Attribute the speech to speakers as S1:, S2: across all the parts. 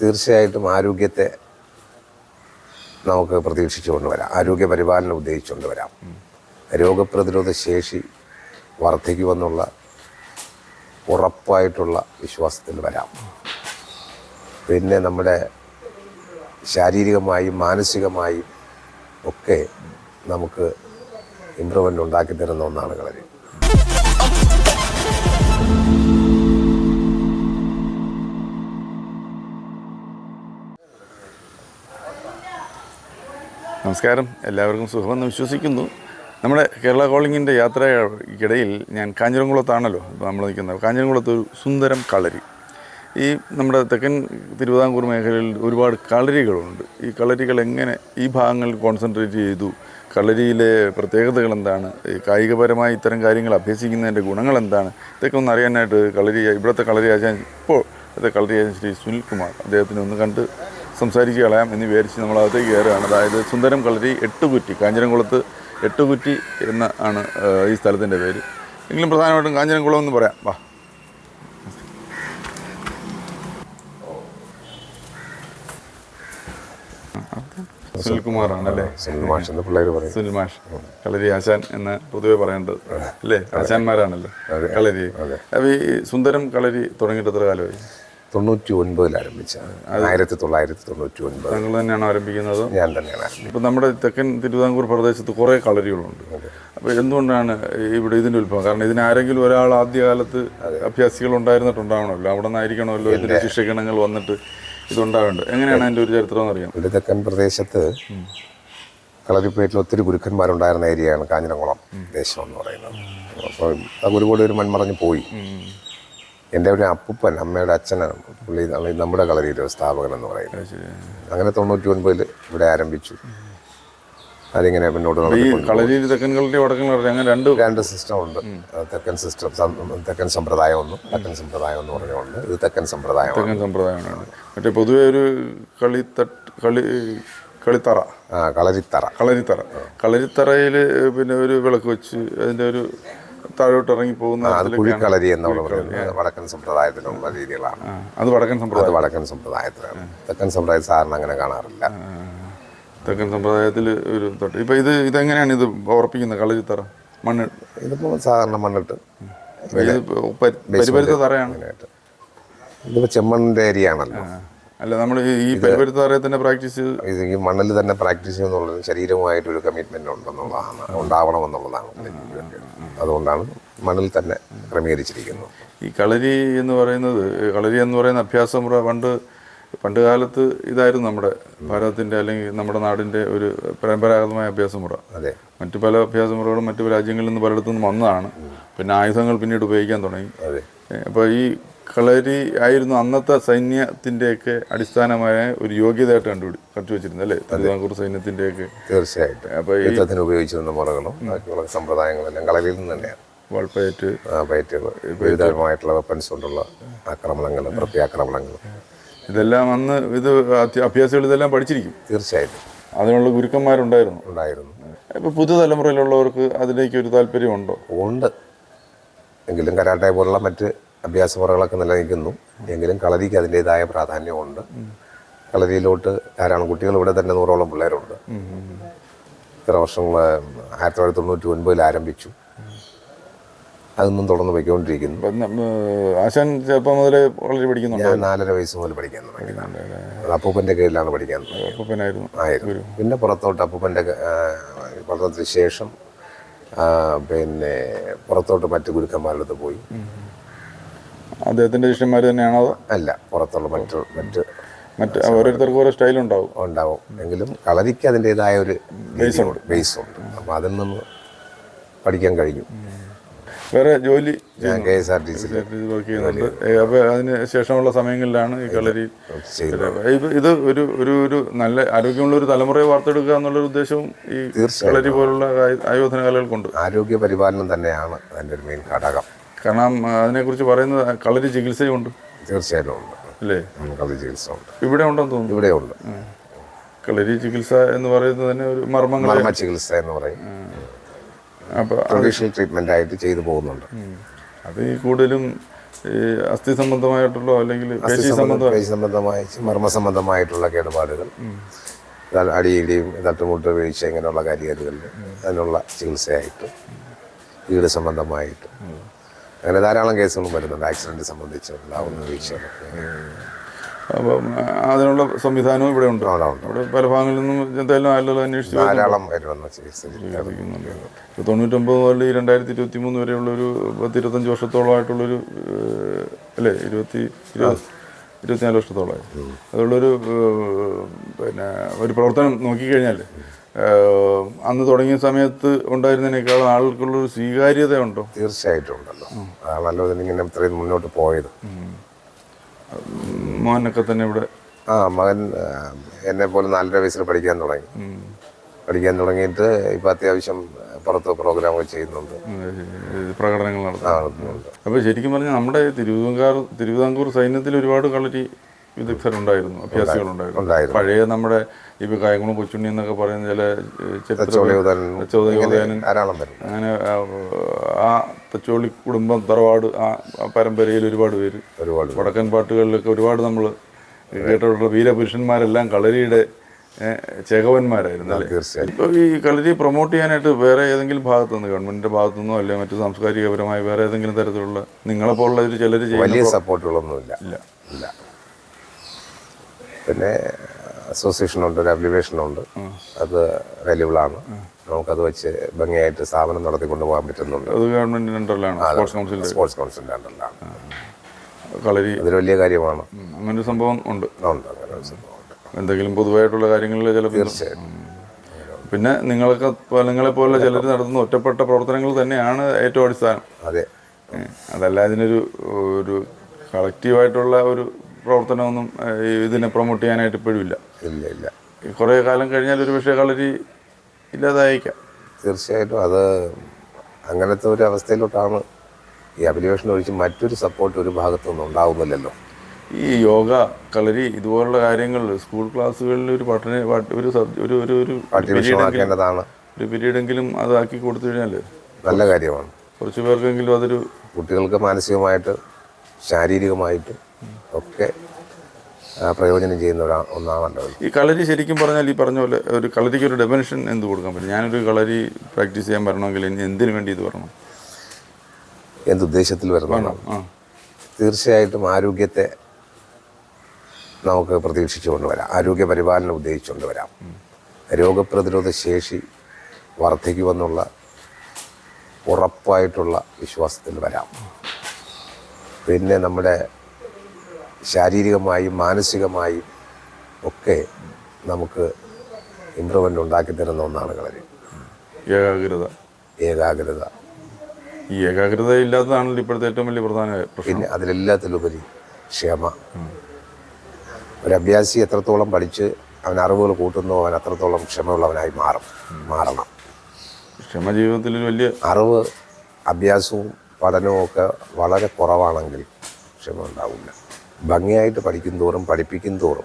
S1: തീർച്ചയായിട്ടും ആരോഗ്യത്തെ നമുക്ക് പ്രതീക്ഷിച്ചു കൊണ്ടുവരാം. ആരോഗ്യ പരിപാലനം ഉദ്ദേശിച്ചുകൊണ്ട് വരാം രോഗപ്രതിരോധ ശേഷി വർദ്ധിക്കുമെന്നുള്ള ഉറപ്പായിട്ടുള്ള വിശ്വാസത്തിൽ വരാം. പിന്നെ നമ്മുടെ ശാരീരികമായും മാനസികമായും ഒക്കെ നമുക്ക് ഇമ്പ്രൂവ്മെന്റ് ഉണ്ടാക്കി തരുന്ന ഒന്നാണ് കളരി.
S2: നമസ്കാരം. എല്ലാവർക്കും സുഖമെന്ന് വിശ്വസിക്കുന്നു. നമ്മുടെ കേരള കോളിങ്ങിന്റെ യാത്രയ്ക്കിടയിൽ ഞാൻ കാഞ്ഞിരംകുളത്താണല്ലോ നമ്മൾ നിൽക്കുന്നത്. കാഞ്ഞിരംകുളത്ത് ഒരു സുന്ദരം കളരി. ഈ നമ്മുടെ തെക്കൻ തിരുവിതാംകൂർ മേഖലയിൽ ഒരുപാട് കളരികളുണ്ട്. ഈ കളരികൾ എങ്ങനെ ഈ ഭാഗങ്ങളിൽ കോൺസെൻട്രേറ്റ് ചെയ്തു? കളരിയിലെ പ്രത്യേകതകൾ എന്താണ്? കായികപരമായി ഇത്തരം കാര്യങ്ങൾ അഭ്യസിക്കുന്നതിന്റെ ഗുണങ്ങൾ എന്താണ്? ഇതൊക്കെ ഒന്ന് അറിയാനായിട്ട് കളരി ഇവിടുത്തെ കളരി ആചാൻ ഇപ്പോൾ ഇവിടുത്തെ കളരി ആചാൻ ശ്രീ സുനിൽ കുമാർ അദ്ദേഹത്തിനെ ഒന്ന് കണ്ട് സംസാരിച്ച് കളയാം എന്ന് വിചാരിച്ച് നമ്മൾ അകത്തേക്ക് കയറുകയാണ്. അതായത് സുന്ദരം കളരി എട്ടുകുറ്റി കാഞ്ഞിരംകുളത്ത് എട്ടുകുറ്റി എന്ന ആണ് ഈ സ്ഥലത്തിന്റെ പേര്. എങ്കിലും പ്രധാനമായിട്ടും കാഞ്ഞിരംകുളം എന്ന് പറയാം. വാ. സുനിൽകുമാറാണ് അല്ലേ
S1: സുനിൽ മാഷ് എന്ന് പിള്ളേർ പറയും.
S2: സുനിൽ മാഷ് കളരി ആശാൻ എന്ന് പൊതുവെ പറയേണ്ടത് അല്ലേ? ആശാന്മാരാണല്ലോ കളരി. അപ്പോൾ ഈ സുന്ദരം കളരി തുടങ്ങിയിട്ട് എത്ര കാലമായി?
S1: തൊണ്ണൂറ്റി ഒൻപതിൽ ആരംഭിച്ച ആയിരത്തി തൊള്ളായിരത്തി തൊണ്ണൂറ്റി ഒൻപത്
S2: താങ്കൾ തന്നെയാണ് ആരംഭിക്കുന്നത്?
S1: ഞാൻ തന്നെയാണ്.
S2: ഇപ്പം നമ്മുടെ തെക്കൻ തിരുവിതാംകൂർ പ്രദേശത്ത് കുറേ കളരികളുണ്ട്. അപ്പോൾ എന്തുകൊണ്ടാണ് ഇവിടെ ഇതിന്റെ ഉത്ഭവം? കാരണം ഇതിന് ആരെങ്കിലും ഒരാൾ ആദ്യകാലത്ത് അഭ്യാസികൾ ഉണ്ടായിരുന്നിട്ടുണ്ടാവണമല്ലോ. അവിടെ നിന്നായിരിക്കണമല്ലോ ഇതിന്റെ ശിക്ഷകണങ്ങൾ വന്നിട്ട് ഇതുണ്ടാവേണ്ടത്. എങ്ങനെയാണ് അതിന്റെ ഒരു ചരിത്രം എന്നറിയാം
S1: ഇവിടെ തെക്കൻ പ്രദേശത്ത് കളരിപ്പേറ്റിൽ ഒത്തിരി ഗുരുക്കന്മാരുണ്ടായിരുന്ന ഏരിയയാണ് കാഞ്ഞിരംകുളം ദേശം എന്ന് പറയുന്നത്. അപ്പോൾ ആ ഗുരുകൂടി ഒരു മൺമറഞ്ഞ് പോയി. എന്റെ ഒരു അപ്പൂപ്പൻ അമ്മയുടെ അച്ഛനാണ്. പുള്ളി നമ്മുടെ കളരിയിലെ സ്ഥാപകൻ എന്ന് പറയുന്നത്. അങ്ങനെ തൊണ്ണൂറ്റി ഒൻപതിൽ ഇവിടെ ആരംഭിച്ചു. അതിങ്ങനെ മുന്നോട്ട്
S2: ഈ
S1: നടത്തിക്കൊണ്ട്
S2: കളരിയിൽ തെക്കൻ കളരി വടക്കൻ കളരി അങ്ങനെ രണ്ട്
S1: രണ്ട് സിസ്റ്റം ഉണ്ട് തെക്കൻ സിസ്റ്റം തെക്കൻ സമ്പ്രദായം ഒന്നും തെക്കൻ സമ്പ്രദായം എന്ന് പറഞ്ഞുകൊണ്ട് ഇത് തെക്കൻ സമ്പ്രദായം
S2: തെക്കൻ സമ്പ്രദായമാണ്. മറ്റേ പൊതുവെ ഒരു കളിത്തട്ട് കളി കളിത്തറ.
S1: ആ, കളരിത്തറ.
S2: കളരിത്തറ. കളരിത്തറയിൽ പിന്നെ ഒരു വിളക്ക് വെച്ച് അതിന്റെ ഒരു താഴോട്ട് ഇറങ്ങി പോകുന്ന
S1: അത് കുഴിക്കളരി എന്നുള്ള വടക്കൻ സമ്പ്രദായത്തിലുള്ള രീതികളാണ്.
S2: അത് വടക്കൻ സമ്പ്രദായം
S1: വടക്കൻ സമ്പ്രദായത്തിലാണ്. തെക്കൻ സമ്പ്രദായം സാറിന് അങ്ങനെ കാണാറില്ല.
S2: തെക്കൻ സമ്പ്രദായത്തിൽ ഒരു തൊട്ട്. ഇപ്പം ഇത് ഇതെങ്ങനെയാണ് ഇത് ഉറപ്പിക്കുന്നത്? കളരിത്തറ മണ്ണ്
S1: ഇതിപ്പോൾ സാധാരണ മണ്ണിട്ട്
S2: പരിപരുത്ത തറയാണ്.
S1: ഇതിപ്പോൾ ചെമ്മണ്ണിന്റെ ഏരിയ ആണല്ലോ.
S2: അല്ല നമ്മൾ ഈ തറയത്തിന്റെ പ്രാക്ടീസ്
S1: ഇത് ഈ മണ്ണിൽ തന്നെ പ്രാക്ടീസ് ചെയ്യുന്നുള്ളത് ശരീരവുമായിട്ടൊരു കമ്മിറ്റ്മെന്റ് ഉണ്ടെന്നുള്ളതാണ് ഉണ്ടാവണം എന്നുള്ളതാണ് അതുകൊണ്ടാണ് മണ്ണിൽ തന്നെ ക്രമീകരിച്ചിരിക്കുന്നത്.
S2: ഈ കളരി എന്ന് പറയുന്നത് കളരി എന്ന് പറയുന്ന അഭ്യാസം പണ്ട് പണ്ട് കാലത്ത് ഇതായിരുന്നു നമ്മുടെ ഭാരതത്തിന്റെ അല്ലെങ്കിൽ നമ്മുടെ നാടിന്റെ ഒരു പരമ്പരാഗതമായ അഭ്യാസമുറ
S1: അതെ.
S2: മറ്റു പല അഭ്യാസമുറകളും മറ്റു രാജ്യങ്ങളിൽ നിന്ന് പലയിടത്തു നിന്നും വന്നതാണ് പിന്നെ ആയുധങ്ങൾ പിന്നീട് ഉപയോഗിക്കാൻ തുടങ്ങി.
S1: അതെ.
S2: അപ്പോൾ ഈ കളരി ആയിരുന്നു അന്നത്തെ സൈന്യത്തിന്റെയൊക്കെ അടിസ്ഥാനമായ ഒരു യോഗ്യതയായിട്ട് കണ്ടുപിടി കണ്ടുവച്ചിരുന്നത് അല്ലേ? തിരുവിതാംകൂർ സൈന്യത്തിന്റെയൊക്കെ.
S1: തീർച്ചയായിട്ടും.
S2: അപ്പോൾ
S1: യുദ്ധത്തിന് ഉപയോഗിച്ചിരുന്ന മുറകളും ബാക്കിയുള്ള സമ്പ്രദായങ്ങളെല്ലാം കളരിയിൽ നിന്ന് തന്നെയാണ്.
S2: വൾപ്പയറ്റ്
S1: പയറ്റുകൾ വിവിധമായിട്ടുള്ള വെപ്പൻസ് കൊണ്ടുള്ള ആക്രമണങ്ങൾ പ്രത്യാക്രമണങ്ങൾ.
S2: ഇതെല്ലാം അന്ന് ഇത് അഭ്യാസികൾ ഇതെല്ലാം പഠിച്ചിരിക്കും.
S1: തീർച്ചയായിട്ടും.
S2: അതിനുള്ള ഗുരുക്കന്മാരുണ്ടായിരുന്നു.
S1: ഉണ്ടായിരുന്നു.
S2: ഇപ്പോൾ പുതുതലമുറയിലുള്ളവർക്ക് അതിലേക്ക് ഒരു താല്പര്യമുണ്ടോ?
S1: ഉണ്ട്. എങ്കിലും കരാട്ടെ പോലുള്ള മറ്റ് അഭ്യാസ മുറകളൊക്കെ നിലനിൽക്കുന്നു. എങ്കിലും കളരിക്ക് അതിന്റെതായ പ്രാധാന്യമുണ്ട്. കളരിയിലോട്ട് ധാരാളം കുട്ടികൾ ഇവിടെ തന്നെ നൂറോളം പിള്ളേരുണ്ട്. ഇത്ര വർഷങ്ങൾ ആയിരത്തി തൊള്ളായിരത്തി തൊണ്ണൂറ്റി ഒൻപതിൽ ആരംഭിച്ചു. അതൊന്നും തുടർന്ന് പോയിക്കൊണ്ടിരിക്കുന്നു.
S2: ആശാൻ ചെറുപ്പം മുതലേ കളരി പഠിക്കുന്നു
S1: ഞാൻ നാലര വയസ്സ് മുതൽ പഠിക്കാൻ തുടങ്ങി അപ്പൂപ്പന്റെ കീഴിലാണ് പഠിക്കാൻ
S2: അപ്പൂപ്പനായിരുന്നു.
S1: ആയിരുന്നു. പിന്നെ പുറത്തോട്ട് അപ്പൂപ്പന്റെ പഠനത്തിന് ശേഷം പിന്നെ പുറത്തോട്ട് മറ്റു ഗുരുക്കന്മാരുടെ അടുത്ത് പോയി.
S2: അദ്ദേഹത്തിന്റെ ശിഷ്യന്മാർ തന്നെയാണോ
S1: അല്ല പുറത്തുള്ള മറ്റ് മറ്റ്
S2: മറ്റ് ഓരോരുത്തർക്കും ഓരോ സ്റ്റൈൽ
S1: ഉണ്ടാവും. ഉണ്ടാവും. എങ്കിലും കളരിക്ക് അതിന്റെതായ ഒരു ബേസ് ഉണ്ട്. ബേസ് ഉണ്ട്. അപ്പോൾ അതിൽ നിന്ന് പഠിക്കാൻ കഴിഞ്ഞു
S2: വേറെ ജോലി
S1: ഞാൻ K S R T C
S2: work ചെയ്യുന്നുണ്ട്. അപ്പോൾ അതിന് ശേഷമുള്ള സമയങ്ങളിലാണ് ഈ കളരി ഇത് ഇത് ഒരു ഒരു ഒരു നല്ല ആരോഗ്യമുള്ള ഒരു തലമുറയെ വാർത്തെടുക്കുക എന്നുള്ളൊരു ഉദ്ദേശവും ഈ കളരി പോലുള്ള ആയു- ആയോധന കലകൾക്കുണ്ട്.
S1: ആരോഗ്യ പരിപാലനം തന്നെയാണ് അതിന്റെ ഒരു മെയിൻ ഘടകം.
S2: കാരണം അതിനെക്കുറിച്ച് പറയുന്നത് കളരി ചികിത്സയുണ്ട്
S1: തീർച്ചയായിട്ടും ഉണ്ട്.
S2: അല്ലേ?
S1: കളരി ചികിത്സ ഉണ്ട്.
S2: ഇവിടെ ഉണ്ടെന്ന് തോന്നുന്നു.
S1: ഇവിടെ ഉണ്ട്.
S2: കളരി ചികിത്സ എന്ന് പറയുന്നത് തന്നെ ഒരു മർമ്മങ്ങൾ
S1: മർമ്മ ചികിത്സ എന്ന് പറയും.
S2: അപ്പോൾ
S1: ട്രഡീഷണൽ ട്രീറ്റ്മെന്റ് ആയിട്ട് ചെയ്തു പോകുന്നുണ്ട്.
S2: അത് ഈ കൂടുതലും അസ്ഥി സംബന്ധമായിട്ടുള്ള അല്ലെങ്കിൽ പേശി സംബന്ധമായ
S1: മർമ്മ സംബന്ധമായിട്ടുള്ള കേടുപാടുകൾ. അടിയിടിയും തട്ടുമുട്ട് വീഴ്ച ഇങ്ങനെയുള്ള കാര്യങ്ങളിൽ അതിനുള്ള ചികിത്സയായിട്ട് വീട് സംബന്ധമായിട്ട് അങ്ങനെ ധാരാളം കേസുകളും വരുന്നുണ്ട്. ആക്സിഡന്റ് സംബന്ധിച്ച് ഉണ്ടാവുന്ന
S2: അപ്പം അതിനുള്ള സംവിധാനവും ഇവിടെ ഉണ്ട്. ഇവിടെ പല ഭാഗങ്ങളിൽ നിന്നും എന്തായാലും ആളുകൾ അന്വേഷിച്ചു
S1: ധാരാളം പേര് വന്ന ചികിത്സ
S2: സാധിക്കുന്നുണ്ട് ഇപ്പോൾ തൊണ്ണൂറ്റൊമ്പത് മുതൽ ഈ രണ്ടായിരത്തി ഇരുപത്തി മൂന്ന് വരെയുള്ള ഒരു പത്ത് ഇരുപത്തഞ്ച് വർഷത്തോളമായിട്ടുള്ളൊരു അല്ലേ ഇരുപത്തി ഇരുപത് ഇരുപത്തിനാല് വർഷത്തോളമായി. അതുള്ളൊരു പിന്നെ ഒരു പ്രവർത്തനം നോക്കിക്കഴിഞ്ഞാൽ അന്ന് തുടങ്ങിയ സമയത്ത് ഉണ്ടായിരുന്നതിനേക്കാൾ ആൾക്കുള്ളൊരു സ്വീകാര്യത ഉണ്ടോ
S1: തീർച്ചയായിട്ടും ഉണ്ടല്ലോ. അതാണല്ലോ ഇതിനിങ്ങനെ ഇത്രയും മുന്നോട്ട് പോയത്.
S2: മോനൊക്കെ തന്നെ ഇവിടെ?
S1: ആ മകൻ എന്നെ പോലെ നാലര വയസ്സിൽ പഠിക്കാൻ തുടങ്ങി. പഠിക്കാൻ തുടങ്ങിയിട്ട് ഇപ്പൊ അത്യാവശ്യം പുറത്ത് പ്രോഗ്രാമുകൾ ചെയ്യുന്നുണ്ട്.
S2: പ്രകടനങ്ങൾ നടത്തും
S1: നടത്തുന്നുണ്ട്.
S2: അപ്പോൾ ശരിക്കും പറഞ്ഞാൽ നമ്മുടെ തിരുവിതാംകൂർ തിരുവിതാംകൂർ സൈന്യത്തിൽ ഒരുപാട് കളരി വിദഗ്ധരുണ്ടായിരുന്നു അഭ്യാസികളുണ്ടായിരുന്നു. പഴയ നമ്മുടെ ഇപ്പൊ കായംകുളം കൊച്ചുണ്ണി എന്നൊക്കെ പറയുന്ന ചില ചോദ്യോദയനൻ അങ്ങനെ ആ, തച്ചോളി കുടുംബം തറവാട് ആ പരമ്പരയിൽ ഒരുപാട് പേര്.
S1: ഒരുപാട്
S2: വടക്കൻ പാട്ടുകളിലൊക്കെ ഒരുപാട് നമ്മൾ കേട്ടിട്ടുള്ള വീരപുരുഷന്മാരെല്ലാം കളരിയുടെ ചേകവന്മാരായിരുന്നു
S1: ഇപ്പൊ
S2: ഇപ്പോൾ ഈ കളരി പ്രൊമോട്ട് ചെയ്യാനായിട്ട് വേറെ ഏതെങ്കിലും ഭാഗത്തു നിന്ന് ഗവൺമെന്റിന്റെ ഭാഗത്തു നിന്നോ അല്ലെങ്കിൽ മറ്റു സാംസ്കാരികപരമായ വേറെ ഏതെങ്കിലും തരത്തിലുള്ള നിങ്ങളെപ്പോലുള്ള ഒരു ചിലർ ചെയ്യുന്ന
S1: വലിയ സപ്പോർട്ടുകളൊന്നുമില്ല.
S2: ഇല്ല.
S1: പിന്നെ അസോസിയേഷനുണ്ട് ഒരു അപ്ലിക്കേഷൻ ഉണ്ട് അത് അവൈലബിൾ ആണ്. നമുക്കത് വെച്ച് ഭംഗിയായിട്ട് സ്ഥാപനം നടത്തിക്കൊണ്ട് പോകാൻ പറ്റുന്നുണ്ട്.
S2: അത് ഗവൺമെന്റിന്റെ അണ്ടറിലാണ് സ്പോർട്സ് കൗൺസിലിന്റെ
S1: സ്പോർട്സ് അണ്ടറിലാണ്
S2: കളരി
S1: അതൊരു വലിയ കാര്യമാണ്.
S2: അങ്ങനെ ഒരു സംഭവം ഉണ്ട്.
S1: ഉണ്ട് അങ്ങനെ ഒരു സംഭവമുണ്ട്
S2: എന്തെങ്കിലും പൊതുവായിട്ടുള്ള കാര്യങ്ങളിൽ ചില
S1: തീർച്ചയായും
S2: പിന്നെ നിങ്ങളൊക്കെ നിങ്ങളെ പോലെ ചിലർ നടത്തുന്ന ഒറ്റപ്പെട്ട പ്രവർത്തനങ്ങൾ തന്നെയാണ് ഏറ്റവും അടിസ്ഥാനം.
S1: അതെ.
S2: അതല്ല ഇതിനൊരു ഒരു കളക്റ്റീവായിട്ടുള്ള ഒരു പ്രവർത്തനമൊന്നും ഇതിനെ പ്രൊമോട്ട് ചെയ്യാനായിട്ട് ഇപ്പോഴും ഇല്ല
S1: ഇല്ല. ഇല്ല
S2: കുറേ കാലം കഴിഞ്ഞാൽ ഒരു പക്ഷേ കളരി ഇല്ലാതായേക്കാം.
S1: തീർച്ചയായിട്ടും അത് അങ്ങനത്തെ ഒരു അവസ്ഥയിലോട്ടാണ് ഈ അഭിനിവേഷൻ ഒഴിച്ച് മറ്റൊരു സപ്പോർട്ട് ഒരു ഭാഗത്തുനിന്നും ഉണ്ടാവുന്നില്ലല്ലോ.
S2: ഈ യോഗ കളരി ഇതുപോലുള്ള കാര്യങ്ങൾ സ്കൂൾ ക്ലാസ്സുകളിൽ ഒരു പഠന പാഠ- ഒരു ഒരു ഒരു ഒരു
S1: പാഠ്യവിഷയമാക്കേണ്ടതാണ്
S2: ഒരു പീരീഡെങ്കിലും അതാക്കി കൊടുത്തു കഴിഞ്ഞാൽ
S1: നല്ല കാര്യമാണ്.
S2: കുറച്ച് പേർക്കെങ്കിലും അതൊരു
S1: കുട്ടികൾക്ക് മാനസികമായിട്ട് ശാരീരികമായിട്ടും ഒക്കെ പ്രയോജനം ചെയ്യുന്ന ഒരാ ഒന്നാണല്ലോ
S2: ഈ കളരി ശരിക്കും പറഞ്ഞാൽ ഈ പറഞ്ഞ പോലെ ഒരു കളരിക്ക് ഒരു ഡെഫിനേഷൻ എന്ത് കൊടുക്കാൻ പറ്റും? ഞാനൊരു കളരി പ്രാക്ടീസ് ചെയ്യാൻ വരണമെങ്കിൽ ഇനി എന്തിനു വേണ്ടി ഇത് വരണം?
S1: എന്തുദ്ദേശത്തിൽ
S2: വരണം?
S1: തീർച്ചയായിട്ടും ആരോഗ്യത്തെ നമുക്ക് പ്രതീക്ഷിച്ചുകൊണ്ട് വരാം. ആരോഗ്യ പരിപാലനം ഉദ്ദേശിച്ചുകൊണ്ട് വരാം. രോഗപ്രതിരോധ ശേഷി വർദ്ധിക്കുമെന്നുള്ള ഉറപ്പായിട്ടുള്ള വിശ്വാസത്തിൽ വരാം. പിന്നെ നമ്മുടെ ശാരീരികമായും മാനസികമായും ഒക്കെ നമുക്ക് ഇമ്പ്രൂവ്മെന്റ് ഉണ്ടാക്കി തരുന്ന ഒന്നാണ് കളരി.
S2: ഏകാഗ്രത.
S1: ഏകാഗ്രത.
S2: ഈ ഏകാഗ്രത ഇല്ലാത്തതാണല്ലോ ഇപ്പോഴത്തെ ഏറ്റവും വലിയ പ്രധാന
S1: പിന്നെ അതിലെല്ലാത്തിലുപരി ക്ഷമ. ഒരു അഭ്യാസി എത്രത്തോളം പഠിച്ച് അവൻ അറിവുകൾ കൂട്ടുന്നു അവൻ അത്രത്തോളം ക്ഷമയുള്ളവനായി മാറും മാറണം.
S2: ക്ഷമ ജീവിതത്തിൽ വലിയ
S1: അറിവ് അഭ്യാസവും പഠനവും ഒക്കെ വളരെ കുറവാണെങ്കിൽ ക്ഷമ ഉണ്ടാവില്ല. ഭംഗിയായിട്ട് പഠിക്കും തോറും പഠിപ്പിക്കും തോറും.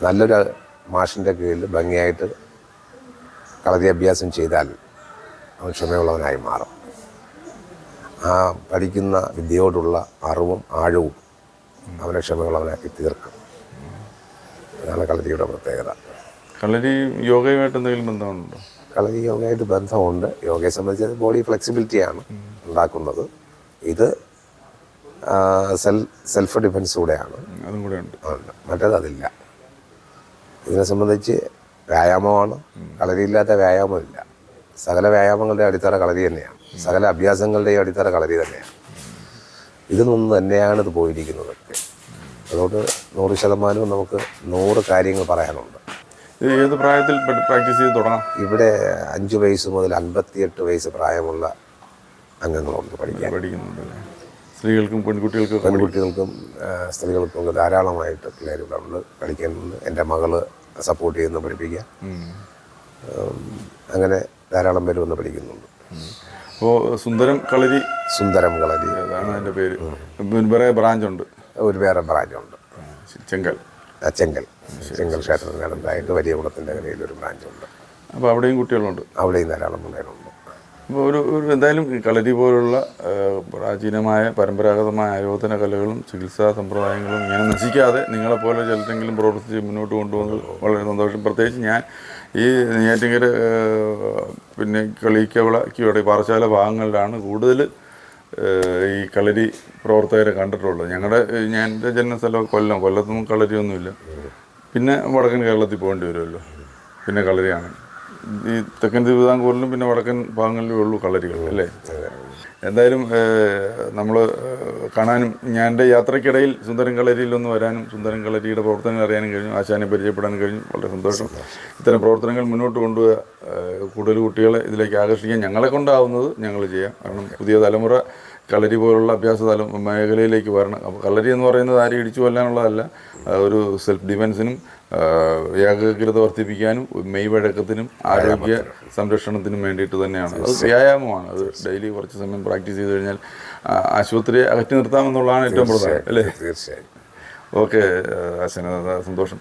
S1: നല്ലൊരു മാഷിന്റെ കീഴിൽ ഭംഗിയായിട്ട് കളരി അഭ്യാസം ചെയ്താൽ അവൻ ക്ഷമയുള്ളവനായി മാറും. ആ പഠിക്കുന്ന വിദ്യയോടുള്ള അറിവും ആഴവും അവനെ ക്ഷമയുള്ളവനാക്കി തീർക്കും. അതാണ് കളരിയുടെ പ്രത്യേകത.
S2: കളരി യോഗയുമായിട്ട് എന്തെങ്കിലും ബന്ധമുണ്ടോ?
S1: കളരി യോഗയായിട്ട് ബന്ധമുണ്ട്. യോഗയെ സംബന്ധിച്ച് ബോഡി ഫ്ലെക്സിബിലിറ്റിയാണ് ഉണ്ടാക്കുന്നത്. ഇത് സെൽഫ് ഡിഫൻസ് കൂടെയാണ്.
S2: അതും കൂടെ ഉണ്ട്.
S1: മറ്റേത് അതില്ല ഇതിനെ സംബന്ധിച്ച് വ്യായാമമാണ്. കളരിയില്ലാത്ത വ്യായാമമില്ല. സകല വ്യായാമങ്ങളുടെ അടിത്തറ കളരി തന്നെയാണ്. സകല അഭ്യാസങ്ങളുടെയും അടിത്തറ കളരി തന്നെയാണ്. ഇതിൽ നിന്ന് തന്നെയാണ് ഇത് പോയിരിക്കുന്നതൊക്കെ അതുകൊണ്ട് നൂറ് ശതമാനവും നമുക്ക് നൂറ് കാര്യങ്ങൾ പറയാനുണ്ട്.
S2: ഏത് പ്രായത്തിൽ പ്രാക്ടീസ് ചെയ്ത് തുടങ്ങാം?
S1: ഇവിടെ അഞ്ച് വയസ്സ് മുതൽ അൻപത്തിയെട്ട് വയസ്സ് പ്രായമുള്ള അംഗങ്ങളുണ്ട് പഠിക്കാൻ.
S2: പഠിക്കുന്നുണ്ട്? സ്ത്രീകൾക്കും പെൺകുട്ടികൾക്കും
S1: പെൺകുട്ടികൾക്കും സ്ത്രീകൾക്കും ഒക്കെ ധാരാളമായിട്ട് പിള്ളേർ ഇവിടെ ഉണ്ട് കളിക്കുന്നുണ്ട് എന്റെ മകൾ സപ്പോർട്ട് ചെയ്യുന്ന.
S2: ഉം,
S1: അങ്ങനെ ധാരാളം പേര് വന്ന് പഠിക്കുന്നുണ്ട്.
S2: അപ്പോൾ സുന്ദരം കളരി
S1: സുന്ദരം കളരി.
S2: അതാണ് അതിന്റെ പേര്. വേറെ ബ്രാഞ്ച് ഉണ്ട്
S1: ഒരു വേറെ ബ്രാഞ്ചുണ്ട്.
S2: ചെങ്കൽ.
S1: ആ, ചെങ്കൽ. ചെങ്കൽ ക്ഷേത്രത്തിനടുത്തായിട്ട് വലിയ കുളത്തിന്റെ കരയിൽ ഒരു ബ്രാഞ്ച് ഉണ്ട്
S2: അപ്പോൾ അവിടെയും കുട്ടികളുണ്ട്.
S1: അവിടെയും ധാരാളം പിള്ളേരുണ്ട്.
S2: ഒരു ഒരു എന്തായാലും കളരി പോലുള്ള പ്രാചീനമായ പരമ്പരാഗതമായ ആയോധന കലകളും ചികിത്സാ സമ്പ്രദായങ്ങളും ഇങ്ങനെ നശിക്കാതെ നിങ്ങളെപ്പോലെ ചിലരെങ്കിലും പ്രവർത്തിച്ച് മുന്നോട്ട് കൊണ്ടുപോകുന്നത് വളരെ സന്തോഷം. പ്രത്യേകിച്ച് ഞാൻ ഈ നെയ്യാറ്റിങ്കര പിന്നെ കളിക്കവള കീഴടി പാറശാല ഭാഗങ്ങളിലാണ് കൂടുതൽ ഈ കളരി പ്രവർത്തകരെ കണ്ടിട്ടുള്ളത്. ഞങ്ങളുടെ ഞാൻ എന്റെ ജന്മസ്ഥലം കൊല്ലം. കൊല്ലത്തൊന്നും കളരിയൊന്നുമില്ല. പിന്നെ വടക്കൻ കേരളത്തിൽ പോകേണ്ടി വരുമല്ലോ. പിന്നെ കളരിയാണ്. ഈ തെക്കൻ തിരുവിതാംകൂറിലും പിന്നെ വടക്കൻ ഭാഗങ്ങളിലും ഉള്ളൂ കളരികൾ അല്ലേ? എന്തായാലും നമ്മൾ കാണാനും ഞാൻ എന്റെ യാത്രക്കിടയിൽ സുന്ദരൻ കളരിയിൽ ഒന്ന് വരാനും സുന്ദരൻ കളരിയുടെ പ്രവർത്തനങ്ങൾ അറിയാനും കഴിഞ്ഞു ആശാനെ പരിചയപ്പെടാനും കഴിഞ്ഞു വളരെ സന്തോഷം. ഇത്തരം പ്രവർത്തനങ്ങൾ മുന്നോട്ട് കൊണ്ടുപോകുക കൂടുതൽ കുട്ടികളെ ഇതിലേക്ക് ആകർഷിക്കാൻ ഞങ്ങളെ കൊണ്ടാവുന്നത് ഞങ്ങൾ ചെയ്യാം. കാരണം പുതിയ തലമുറ കളരി പോലുള്ള അഭ്യാസ തലം മേഖലയിലേക്ക് വരണം. അപ്പോൾ കളരി എന്ന് പറയുന്നത് ആരെയും ഇടിച്ചു കൊല്ലാനുള്ളതല്ല ഒരു സെൽഫ് ഡിഫെൻസിനും ഏകാഗ്രത വർദ്ധിപ്പിക്കാനും മെയ് വഴക്കത്തിനും ആരോഗ്യ സംരക്ഷണത്തിനും വേണ്ടിയിട്ട് തന്നെയാണ്. അത് വ്യായാമമാണ്. അത് ഡെയിലി കുറച്ച് സമയം പ്രാക്ടീസ് ചെയ്ത് കഴിഞ്ഞാൽ ആശുപത്രിയെ അകറ്റി നിർത്താമെന്നുള്ളതാണ് ഏറ്റവും പ്രധാനം അല്ലേ?
S1: തീർച്ചയായും.
S2: ഓക്കെ അച്ഛന സന്തോഷം.